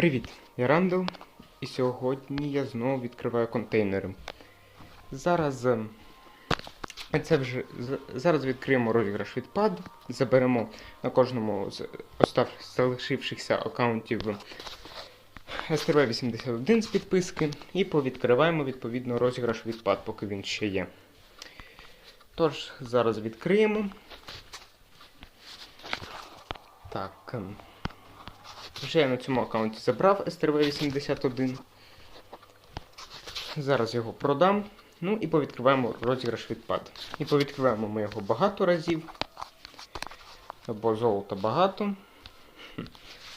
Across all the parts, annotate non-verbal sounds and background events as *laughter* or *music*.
Привіт, я Рандall, і сьогодні я знову відкриваю контейнери. Зараз е, це вже зараз відкриємо розіграш від PAD, заберемо на кожному з остав залишившихся аккаунтів STV81 з підписки і повідкриваємо відповідно розіграш від PAD, поки він ще є. Тож, зараз відкриємо. Так. Вже я на цьому аккаунті забрав STRV81. Зараз його продам. Ну і повідкриваємо розіграш відпад. І повідкриваємо ми його багато разів. Бо золота багато.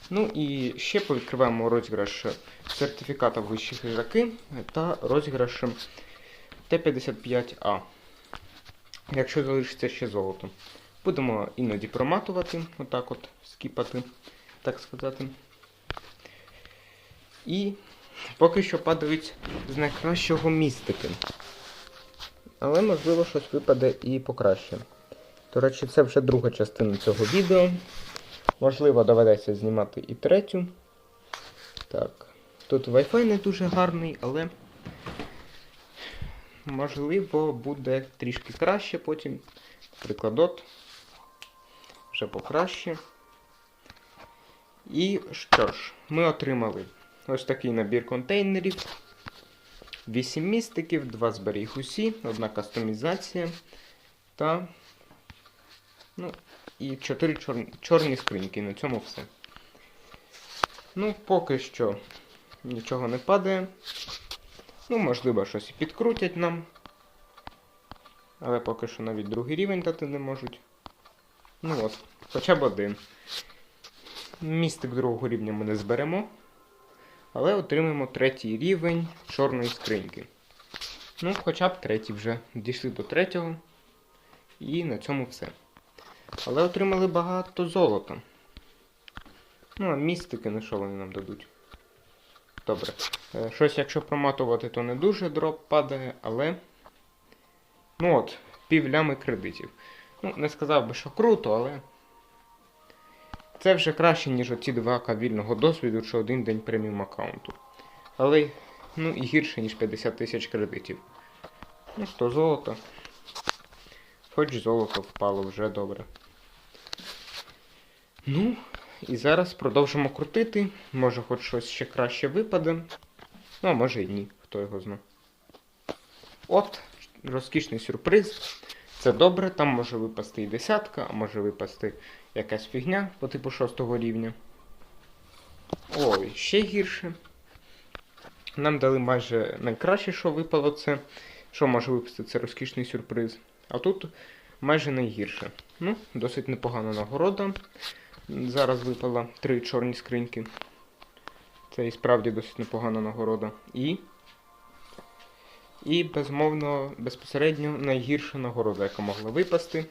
Ну і ще повідкриваємо розіграш сертифіката вищі хижаки та розіграш Т-55А. Якщо залишиться ще золото. Будемо іноді проматувати, отак от скіпати так сказати. І поки що падають з найкращого містики. Але можливо щось випаде і покраще. До речі, це вже друга частина цього відео. Можливо, доведеться знімати і третю. Так. Тут Wi-Fi не дуже гарний, але можливо буде трішки краще потім. Наприклад, от. Вже покраще. І що ж, ми отримали ось такий набір контейнерів, 8 містиків, 2 зберіг усі, одна кастомізація та ну, і 4 чор... чорні скриньки. На цьому все. Ну, поки що нічого не падає. Ну, можливо, щось і підкрутять нам. Але поки що навіть другий рівень дати не можуть. Ну от, хоча б один. Містик другого рівня ми не зберемо, але отримаємо третій рівень чорної скриньки. Ну, хоча б третій вже. Дійшли до третього. І на цьому все. Але отримали багато золота. Ну, а містики на що вони нам дадуть? Добре. Е, Щось, якщо проматувати, то не дуже дроп падає, але. Ну от, пів лями кредитів. Ну, не сказав би, що круто, але. Це вже краще, ніж оці 2К вільного досвіду чи один день преміум аккаунту. Але ну і гірше, ніж 50 тисяч кредитів. Ну, 100 золота. Хоч золото впало вже добре. Ну, і зараз продовжимо крутити. Може хоч щось ще краще випаде. Ну, а може і ні, хто його знає. От, розкішний сюрприз. Це добре, там може випасти і десятка, а може випасти якась фігня по типу шостого рівня. Ой, ще гірше. Нам дали майже найкраще, що випало це. Що може випасти, це розкішний сюрприз. А тут майже найгірше. Ну, досить непогана нагорода. Зараз випало три чорні скриньки. Це і справді досить непогана нагорода. І. І, безмовно, безпосередньо найгірша нагорода, яка могла випасти,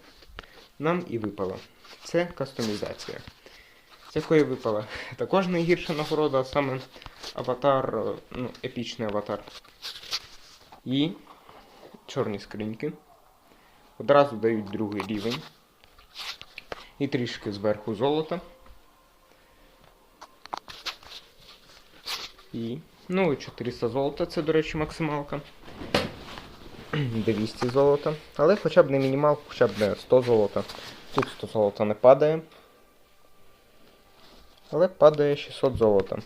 нам і випала. Це кастомізація. З якої випала також найгірша нагорода, а саме аватар, ну, епічний аватар. І чорні скриньки. Одразу дають другий рівень. І трішки зверху золота. І. Ну і 400 золота, це, до речі, максималка. *clears throat* 200 золота. Але хоча б не мінімалка, хоча б не 100 золота. Тут 100 золота не падає. Але падає 600 золота.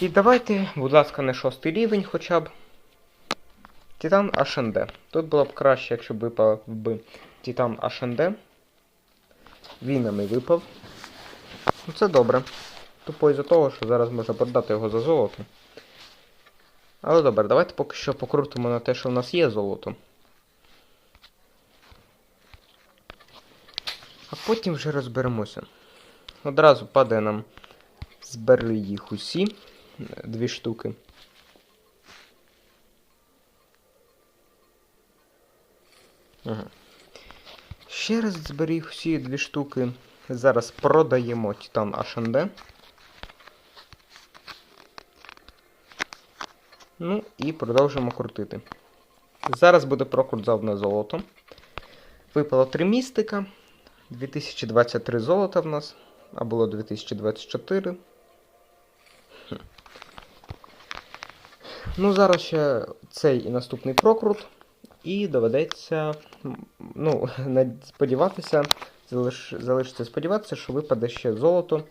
І давайте, будь ласка, не шостий рівень хоча б. Титан HND. Тут було б краще, якщо б випав би Титан HND. Він нам і випав. Ну це добре. Тупо із-за того, що зараз можна продати його за золото. Але добре, давайте поки що покрутимо на те, що в нас є золото. А потім вже розберемося. Одразу падає нам. Зберли їх усі. е, Дві штуки. Ага. Ще раз зберіг всі дві штуки. Зараз продаємо Titan HND. Ну і продовжимо крутити. Зараз буде прокрут за одне золото. Випало три містика. 2023 золота в нас. А було 2024. Ну, зараз ще цей і наступний прокрут. І доведеться, ну, *laughs* сподіватися, залиш, залишиться сподіватися, що випаде ще золото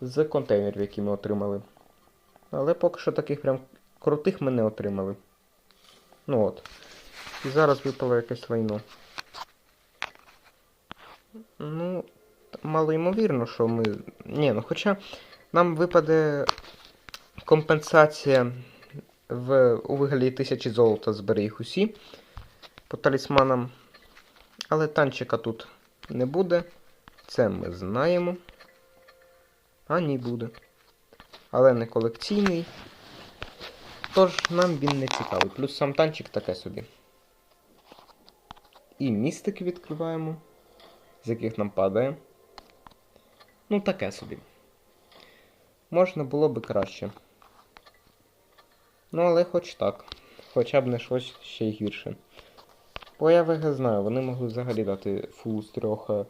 з контейнерів, які ми отримали. Але поки що таких прям крутих ми не отримали. Ну от. І зараз випало якесь лайно. Ну, мало ймовірно, що ми. Ні, ну хоча нам випаде компенсація в, у вигляді тисячі золота збери їх усі по талісманам. Але танчика тут не буде. Це ми знаємо. А ні, буде. Але не колекційний. Тож нам він не цікавий. Плюс сам танчик таке собі. І містики відкриваємо, з яких нам падає. Ну, таке собі. Можна було би краще. Ну, але хоч так. Хоча б не щось ще й гірше. Бо я ВГ знаю, вони могли взагалі дати фул з трьох е,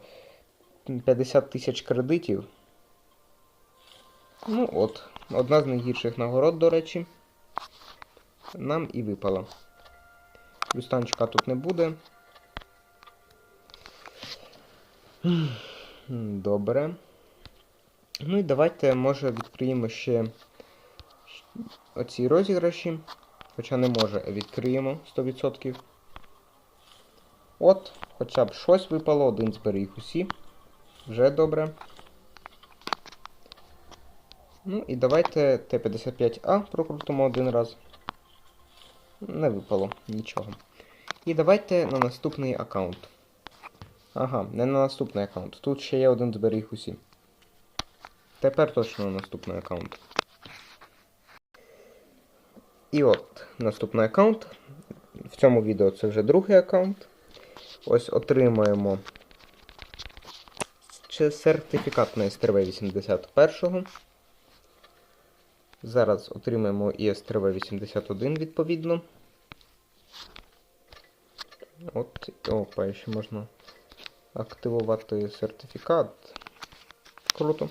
50 тисяч кредитів. Ну от, одна з найгірших нагород, до речі, нам і випала. Люстанчика тут не буде. Добре. Ну і давайте, може, відкриємо ще оці розіграші. Хоча не може, відкриємо 100%. От, хоча б щось випало, один зберіг усі. Вже добре. Ну і давайте Т-55А прокрутимо один раз. Не випало нічого. І давайте на наступний аккаунт. Ага, не на наступний аккаунт. Тут ще є один зберіг усі. Тепер точно на наступний аккаунт. І от наступний аккаунт. В цьому відео це вже другий аккаунт. Ось отримаємо сертифікат на STRV 81. Зараз отримаємо і STRV 81 відповідно. От, опа, ще можна активувати сертифікат. Круто.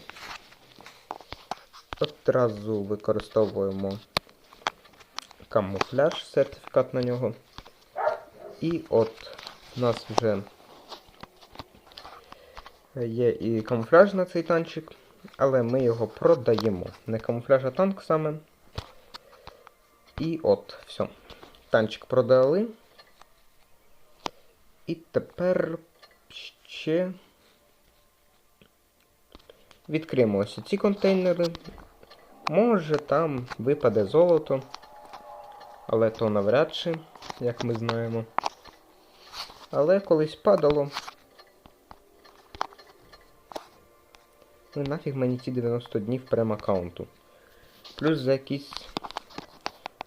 Одразу використовуємо камуфляж, сертифікат на нього. І от у нас вже є і камуфляж на цей танчик, але ми його продаємо. Не камуфляж, а танк саме. І от, все. Танчик продали. І тепер ще відкриємо ось ці контейнери. Може там випаде золото, але то навряд чи, як ми знаємо. Але колись падало. Ну нафіг мені ті 90 днів прем-аккаунту. Плюс за якісь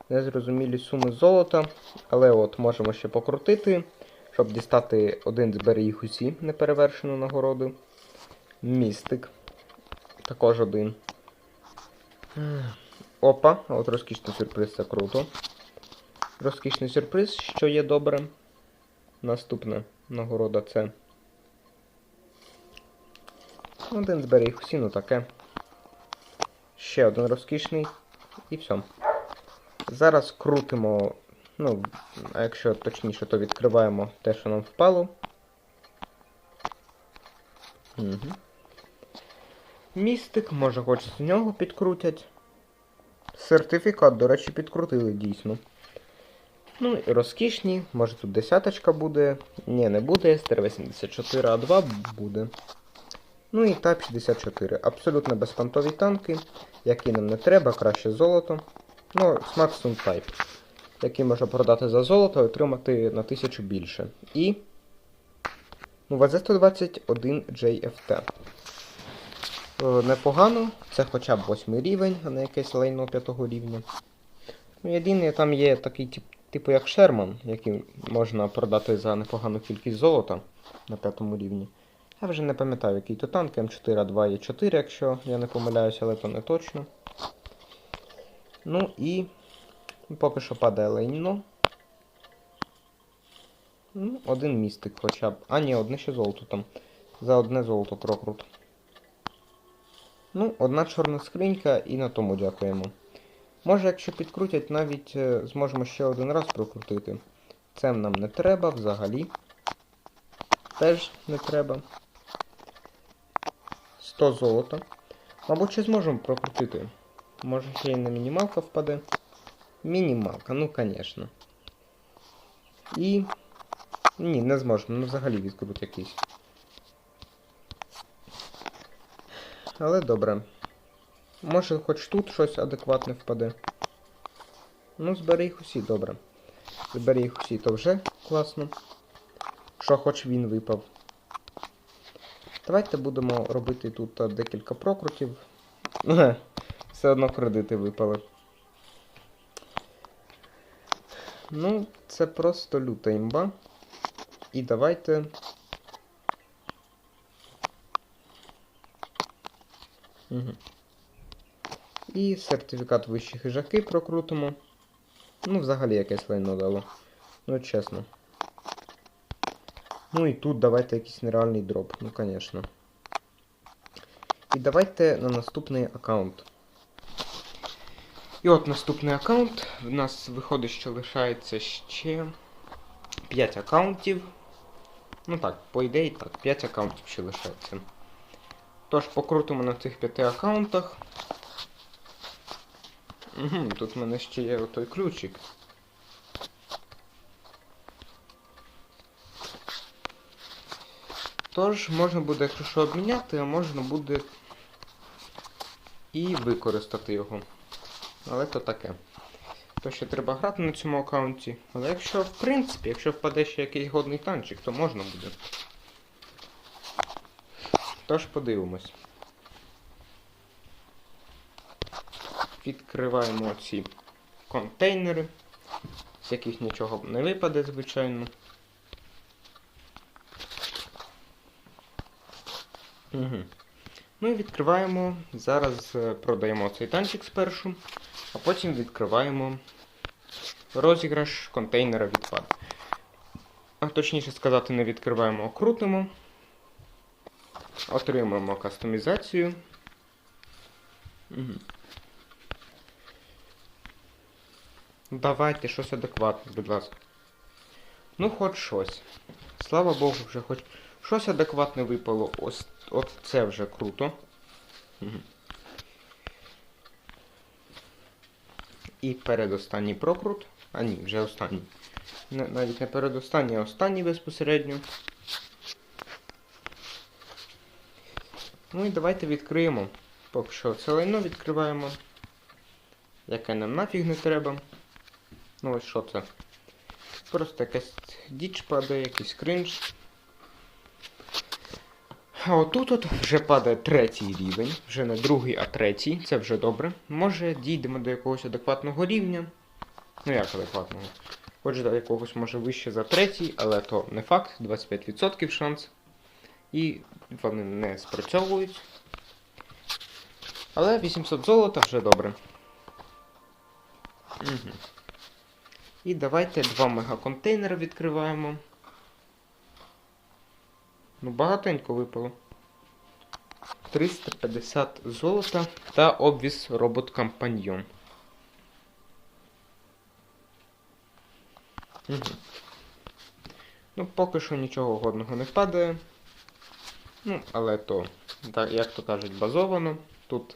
незрозумілі суми золота. Але от можемо ще покрутити, щоб дістати один зберіг усі неперевершену нагороду. Містик. Також один. Опа, от розкішний сюрприз це круто. Розкішний сюрприз, що є добре. Наступна нагорода це. Один зберіг усі, ну таке. Ще один розкішний. І все. Зараз крутимо. Ну, а якщо точніше, то відкриваємо те, що нам впало. Угу. Містик, може хоч з нього підкрутять. Сертифікат, до речі, підкрутили дійсно. Ну і розкішні, може тут десяточка буде. Ні, не буде, СТР-84, а 2 буде. Ну і Тайп 64. Абсолютно безпонтові танки, які нам не треба, краще золото. Ну, Stone Type, який можна продати за золото і отримати на 1000 більше. І. Ну, ВЗ-121 JFT. Е, Непогано, це хоча б 8 рівень, а не якесь лайно 5 рівня. Ну, єдине, там є такий тип, типу як Шерман, який можна продати за непогану кількість золота на 5 рівні. Я вже не пам'ятаю, який то танк, М4А2 є 4, якщо я не помиляюся, але то не точно. Ну і поки що падає лайно. Ну, один містик хоча б. А, ні, одне ще золото там. За одне золото прокрут. Ну, одна чорна скринька і на тому дякуємо. Може, якщо підкрутять, навіть е, зможемо ще один раз прокрутити. Це нам не треба взагалі. Теж не треба. 100 золота. Мабуть, ще зможемо прокрутити. Може ще й на мінімалка впаде. Мінімалка, ну звісно. І. Ні, не зможемо, ну взагалі відкрут якийсь. Але добре. Може хоч тут щось адекватне впаде. Ну, збери їх усі, добре. Збери їх усі, то вже класно. Що хоч він випав. Давайте будемо робити тут декілька прокрутів. Все одно кредити випали. Ну, це просто люта імба. І давайте. Угу. І сертифікат вищі хижаки прокрутимо. Ну, взагалі якесь лайно дало. Ну, чесно. Ну і тут давайте якийсь нереальний дроп, ну звісно. І давайте на наступний аккаунт. І от наступний аккаунт. В нас виходить, що лишається ще 5 аккаунтів. Ну так, по ідеї так, 5 аккаунтів ще лишається. Тож покрутимо на цих 5 аккаунтах. Угу, тут в мене ще є отой ключик. Тож, можна буде, якщо що, обміняти, а можна буде і використати його. Але то таке. То ще треба грати на цьому аккаунті. Але якщо, в принципі, якщо впаде ще якийсь годний танчик, то можна буде. Тож подивимось. Відкриваємо ці контейнери, з яких нічого не випаде, звичайно. Угу. І відкриваємо. Зараз е, продаємо цей танчик спершу, а потім відкриваємо розіграш контейнера відпад. А точніше сказати, не відкриваємо, а крутимо. Отримуємо кастомізацію. Угу. Давайте щось адекватне, будь ласка. Ну, хоч щось. Слава Богу, вже хоч щось адекватне випало. Ось от це вже круто. І передостанній прокрут. А ні, вже останній. Навіть не передостанній, а останній безпосередньо. Ну і давайте відкриємо. Поки що це лайно відкриваємо. Яке нам нафіг не треба. Ну ось що це? Просто якась діч падає, якийсь кринж. А отут от вже падає третій рівень, вже не другий, а третій, це вже добре. Може дійдемо до якогось адекватного рівня. Ну як адекватного? Хоч до якогось може вище за третій, але то не факт, 25% шанс. І вони не спрацьовують. Але 800 золота вже добре. Угу. І давайте два мегаконтейнери відкриваємо. Ну, багатенько випало. 350 золота та обвіс робот компаньйон. Угу. Ну, поки що нічого годного не падає. Ну, але то, як то кажуть, базовано. Тут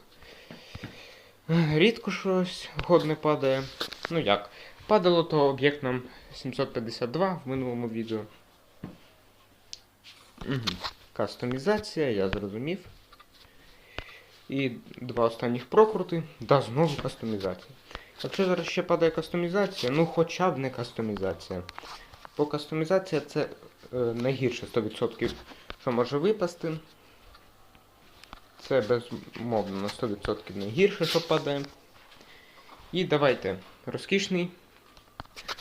рідко щось годне падає. Ну як? Падало то об'єкт нам 752 в минулому відео. Кастомізація, я зрозумів. І два останніх прокрути. Да, знову кастомізація. Якщо зараз ще падає кастомізація, ну хоча б не кастомізація. Бо кастомізація це е, найгірше 100%, що може випасти. Це безмовно на 100% найгірше, що падає. І давайте розкішний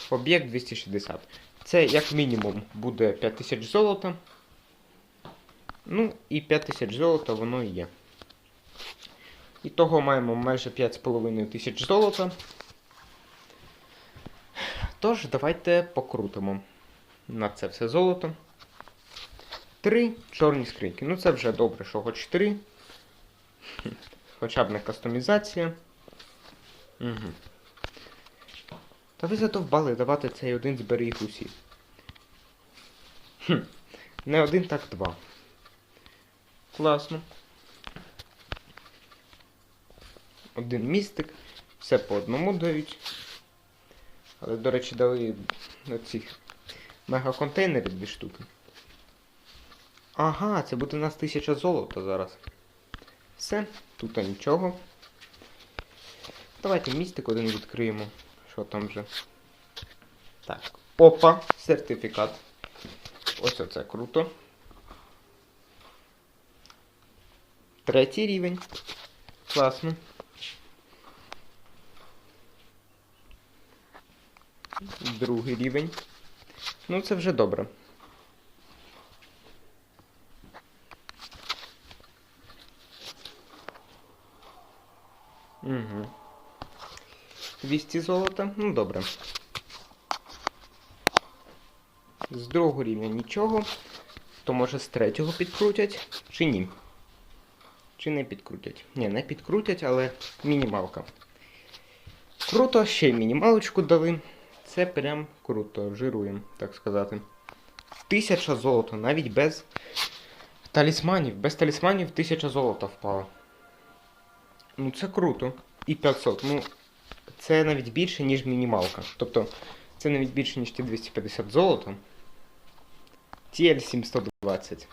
об'єкт 260. Це як мінімум буде 5000 золота. Ну, і 5000 золота воно і є. І того маємо майже 5,5 тисяч золота. Тож, давайте покрутимо на це все золото. Три чорні скриньки. Ну це вже добре, що хоч три. Хоча б не кастомізація. Угу. Та ви задовбали давати цей один зберіг усі. Хм. Не один, так два. Класно. Один містик. Все по одному дають. Але, до речі, дали цих мегаконтейнерів дві штуки. Ага, це буде у нас тисяча золота зараз. Все, тут нічого. Давайте містик один відкриємо. Що там вже? Так. Опа, сертифікат. Ось оце круто. Третій рівень. Класно. Другий рівень. Ну, це вже добре. Угу. 200 золота. Ну, добре. З другого рівня нічого. То може з третього підкрутять, чи ні? Чи не підкрутять? Ні, не підкрутять, але мінімалка. Круто, ще й мінімалочку дали. Це прям круто, жируємо, так сказати. Тисяча золота, навіть без талісманів. Без талісманів тисяча золота впала. Ну це круто. І 500. Ну, це навіть більше, ніж мінімалка. Тобто, це навіть більше, ніж ті 250 золота. TL 720.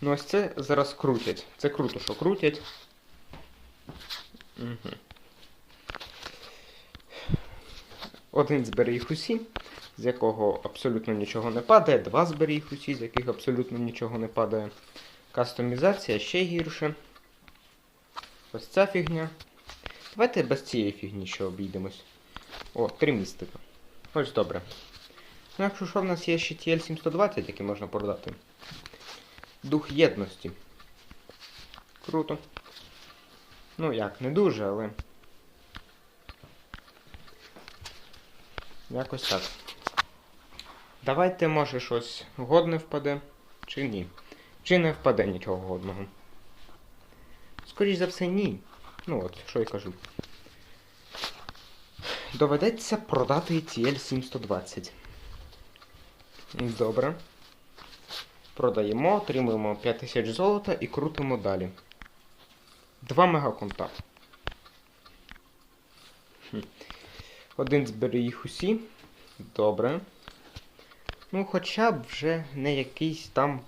Ну ось це зараз крутять. Це круто, що крутять. Угу. Один зберіг усі, з якого абсолютно нічого не падає. Два зберіг усі, з яких абсолютно нічого не падає. Кастомізація ще гірше. Ось ця фігня. Давайте без цієї фігні ще обійдемось. О, три містика. Ось добре. Ну, якщо що, в нас є ще TL 720, який можна продати. Дух єдності. Круто. Ну як, не дуже, але. Якось так. Давайте, може, щось годне впаде, чи ні. Чи не впаде нічого годного. Скоріше за все, ні. Ну от, що я кажу. Доведеться продати TL 720. Добре. Продаємо, отримуємо 5000 золота і крутимо далі. Два мегаконта. Один збери їх усі. Добре. Ну, хоча б вже не якийсь там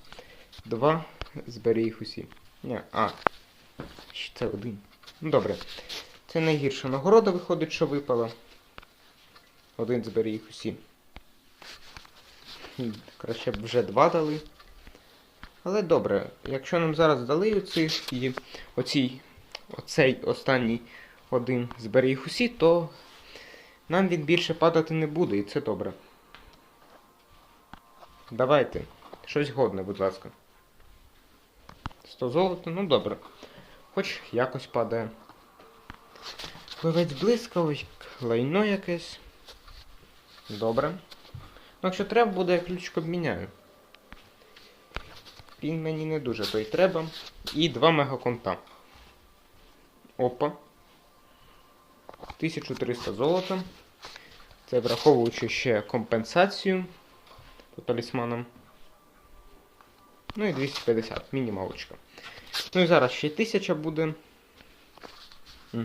два збери їх усі. Ні, а. Ще це один. Ну добре. Це найгірша нагорода виходить, що випала. Один збери їх усі. Краще б вже два дали. Але добре, якщо нам зараз дали оці, і оцій, оцей останній один збери їх усі, то нам він більше падати не буде, і це добре. Давайте. Щось годне, будь ласка. 100 золота, ну добре. Хоч якось падає. Пливець блискавий, лайно якесь. Добре. Ну, якщо треба буде, я ключик обміняю. Він мені не дуже то й треба. І два мегаконта. Опа. 1300 золота. Це враховуючи ще компенсацію по талісманам. Ну і 250, мінімалочка. Ну і зараз ще 1000 буде. Угу.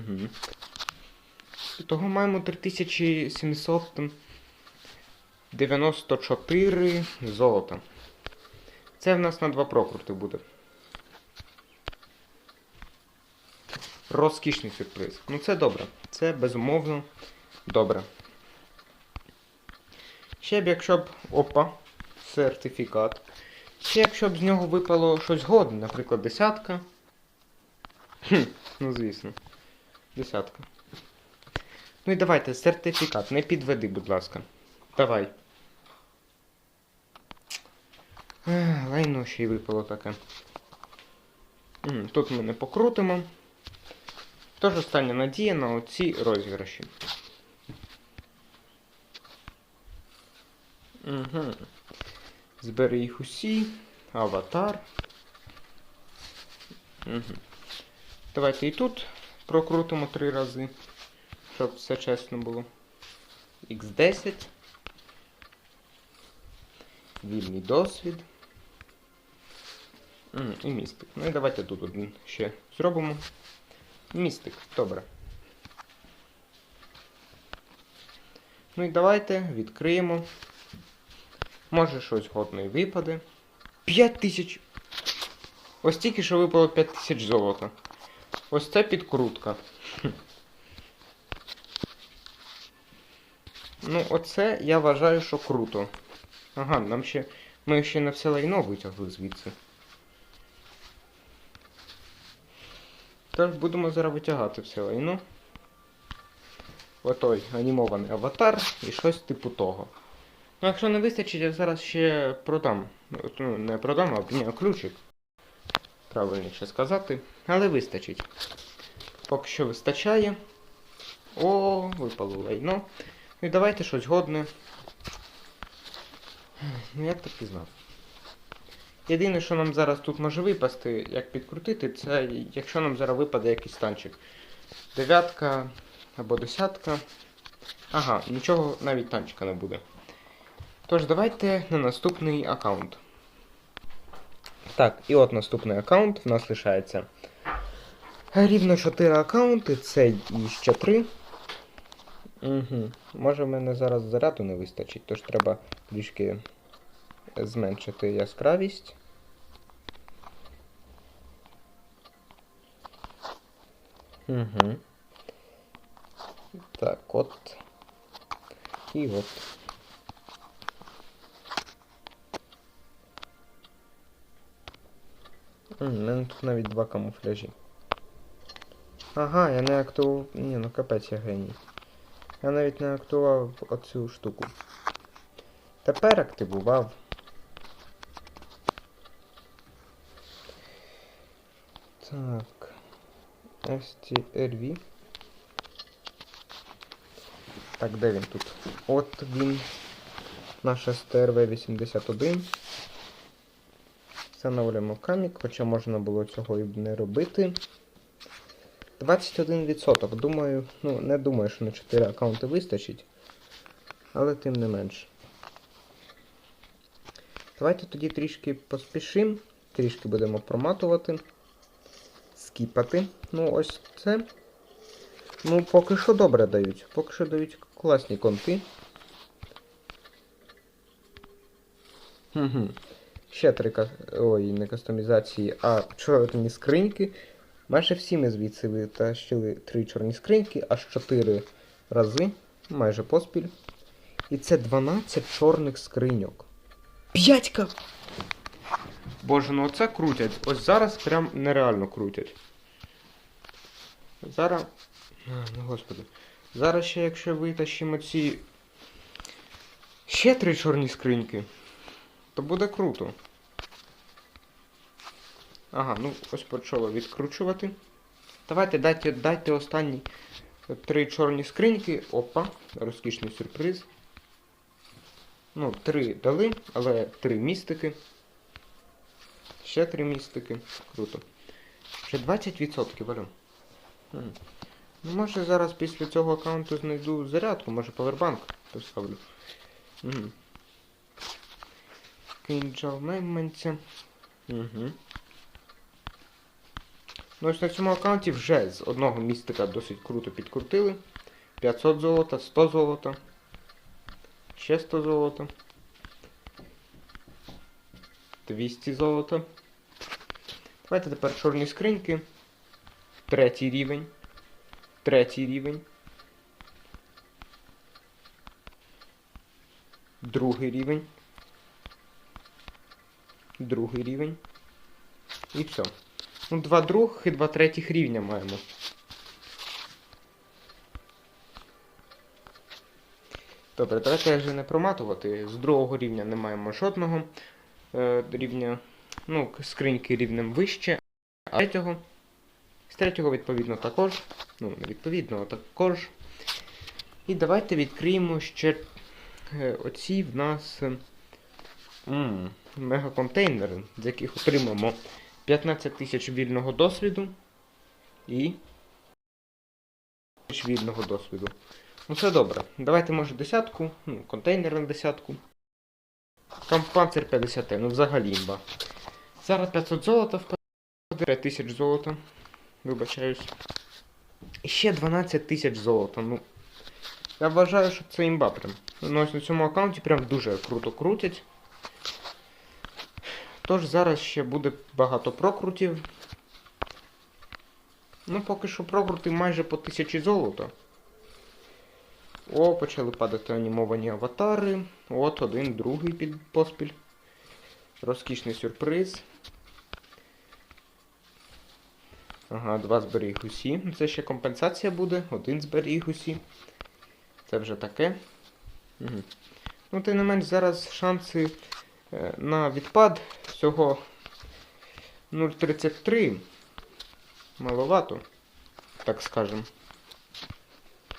І того маємо 3794 золота. Це в нас на два прокрути буде. Розкішний сюрприз. Ну це добре. Це безумовно добре. Ще б якщо б... Опа, сертифікат. Ще якщо б з нього випало щось годне, наприклад, десятка. Хм, ну звісно. Десятка. Ну і давайте, сертифікат, не підведи, будь ласка. Давай. Лайно ще й випало таке. Тут ми не покрутимо. Тож остання надія на оці розіграші. Угу. Збери їх усі. Аватар. Угу. Давайте і тут прокрутимо три рази, щоб все чесно було. Х10. Вільний досвід. І містик. Ну і давайте тут один ще зробимо. Містик, добре. Ну і давайте відкриємо. Може щось годне і випаде. 5 тисяч. Ось тільки що випало 5 тисяч золота. Ось це підкрутка. Ну, оце я вважаю, що круто. Ага, нам ще. Ми ще не все лайно витягли звідси. Тож будемо зараз витягати все лайно. Отой анімований аватар і щось типу того. Ну, якщо не вистачить, я зараз ще продам. Ну, не продам, а обміняю ключик. Правильніше сказати. Але вистачить. Поки що вистачає. О, випало лайно. Ну і давайте щось годне. Ну як так і знав. Єдине, що нам зараз тут може випасти, як підкрутити, це якщо нам зараз випаде якийсь танчик. Дев'ятка або десятка. Ага, нічого навіть танчика не буде. Тож, давайте на наступний аккаунт. Так, і от наступний аккаунт в нас лишається. Рівно 4 аккаунти, це і ще 3. Угу. Може в мене зараз заряду не вистачить, тож треба трішки зменшити яскравість. Угу. Так, от. І от. У мене тут навіть два камуфляжі. Ага, я не актував. Ні, ну капець я геній. Я навіть не актував оцю штуку. Тепер активував. Так. STRV. Так, де він тут? От він. Наш STRV-81. Встановлюємо камік, хоча можна було цього і не робити. 21%. Думаю, ну, не думаю, що на 4 аккаунти вистачить. Але тим не менш. Давайте тоді трішки поспішимо. Трішки будемо проматувати. Скіпати. Ну, ось це. Ну, поки що добре дають. Поки що дають класні конти. Угу. Ще три ка... Ой, не кастомізації, а чорні скриньки. Майже всі ми звідси витащили три чорні скриньки, аж 4 рази, майже поспіль. І це 12 чорних скриньок. П'ятька! Боже, ну оце крутять. Ось зараз прям нереально крутять. Зараз. А, ну господи. Зараз ще, якщо витащимо ці. Ще три чорні скриньки, то буде круто. Ага, ну ось почало відкручувати. Давайте дайте, дайте останні три чорні скриньки. Опа, розкішний сюрприз. Ну, три дали, але три містики. Ще три містики. Круто. Вже 20% валю. Ну, може зараз після цього аккаунту знайду зарядку, може повербанк поставлю. Угу. Кинджал найманця. Угу. Ну ось на цьому аккаунті вже з одного містика досить круто підкрутили. 500 золота, 100 золота. Ще 100 золота. 200 золота. Давайте тепер чорні скриньки. Третій рівень. Третій рівень. Другий рівень. Другий рівень. І все. Ну, два других і два третіх рівня маємо. Добре, давайте вже не проматувати. З другого рівня не маємо жодного е, рівня. Ну, скриньки рівнем вище. А третього. З третього, відповідно, також. Ну, не відповідно, а також. І давайте відкриємо ще е, оці в нас е, мегаконтейнери, з яких отримаємо 15 тисяч вільного досвіду, І. тисяч Вільного досвіду. Ну це добре. Давайте, може, десятку, ну, контейнер на десятку. Там панцир 50, ну взагалі імба. Зараз 500 золота впаде, 5000 золота. Вибачаюсь. І ще 12 тисяч золота. Ну. Я вважаю, що це імба прям. Ну ось на цьому аккаунті прям дуже круто крутять. Тож зараз ще буде багато прокрутів. Ну, поки що прокрути майже по 1000 золота. О, почали падати анімовані аватари. От один, другий під поспіль. Розкішний сюрприз. Ага, два зберіг усі. Це ще компенсація буде. Один зберіг усі. Це вже таке. Угу. Ну, тим не менш, зараз шанси е, на відпад всього 0,33. Маловато, так скажем.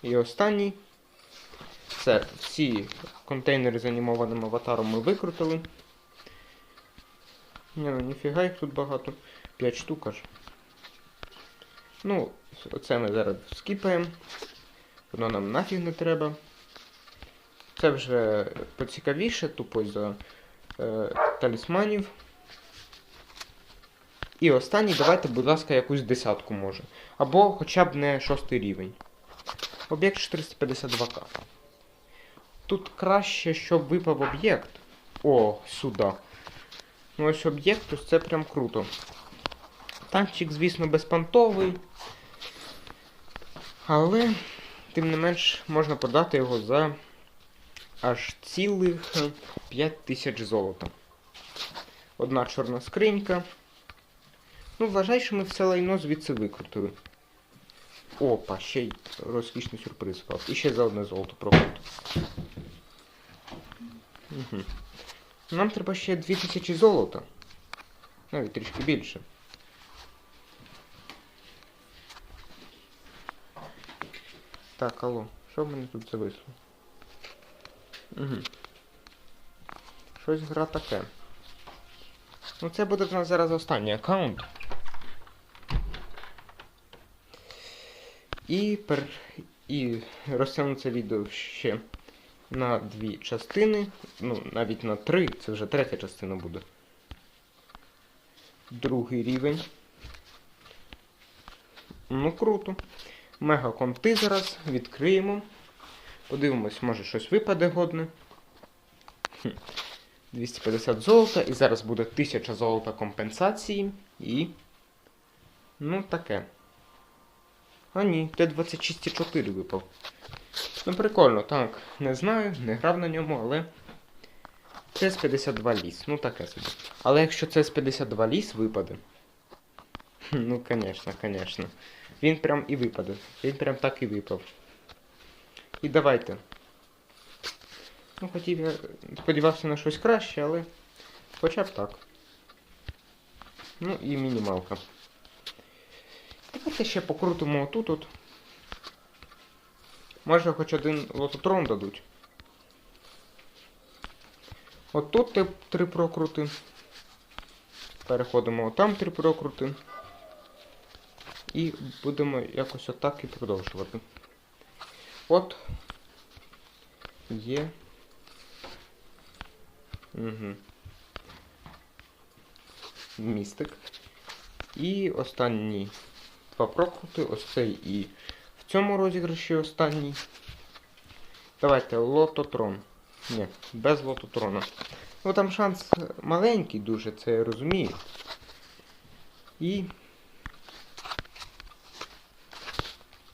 І останній. Все, всі контейнери з анімованим аватаром ми викрутили. Ні, ну ніфіга їх тут багато. 5 штук аж. Ну, оце ми зараз скіпаємо. Воно нам нафіг не треба. Це вже поцікавіше, тупо за е, талісманів. І останній, давайте, будь ласка, якусь десятку може. Або хоча б не шостий рівень. Об'єкт 452к. Тут краще, щоб випав об'єкт. О, сюди. Ну ось об'єкт, ось це прям круто. Танчик, звісно, безпантовий. Але, тим не менш, можна подати його за аж цілих 5 тисяч золота. Одна чорна скринька. Ну, вважай, що ми все лайно звідси викрутили. Опа, ще й розкішний сюрприз впав. І ще за одне золото прокрутив. Угу. Нам треба ще 2000 золота. Навіть трішки більше. Так, алло, що в мене тут зависло? Угу. Щось гра таке. Ну це буде в нас зараз останній аккаунт. І пер... і розтягну це відео ще на дві частини. Ну, навіть на три, це вже третя частина буде. Другий рівень. Ну, круто. Мега конти зараз відкриємо. Подивимось, може щось випаде годне. 250 золота і зараз буде 1000 золота компенсації і. Ну, таке. А ні, Т-26,4 випав. Ну, прикольно, так. Не знаю, не грав на ньому, але. ЦС-52 ліс, ну таке собі. Але якщо ЦС-52 ліс випаде. Ну, звісно, звісно. Він прям і випаде. Він прям так і випав. І давайте. Ну, хотів я сподівався на щось краще, але хоча б так. Ну і мінімалка. Давайте ще покрутимо отут от. Може хоч один лототрон дадуть. От тут три прокрути. Переходимо там три прокрути. І будемо якось отак і продовжувати. От є. Угу. Містик. І останні два прокрути. Ось цей і в цьому розіграші останній. Давайте лототрон. Ні, без лототрона. Ну там шанс маленький дуже, це я розумію. І.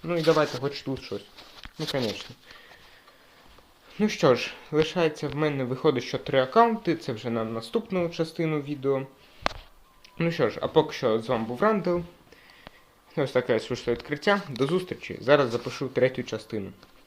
Ну і давайте хоч тут щось. Ну, звісно. Ну що ж, лишається в мене виходить, що три аккаунти, це вже на наступну частину відео. Ну що ж, а поки що з вами був Рандел. Ось таке швидке відкриття. До зустрічі. Зараз запишу третю частину.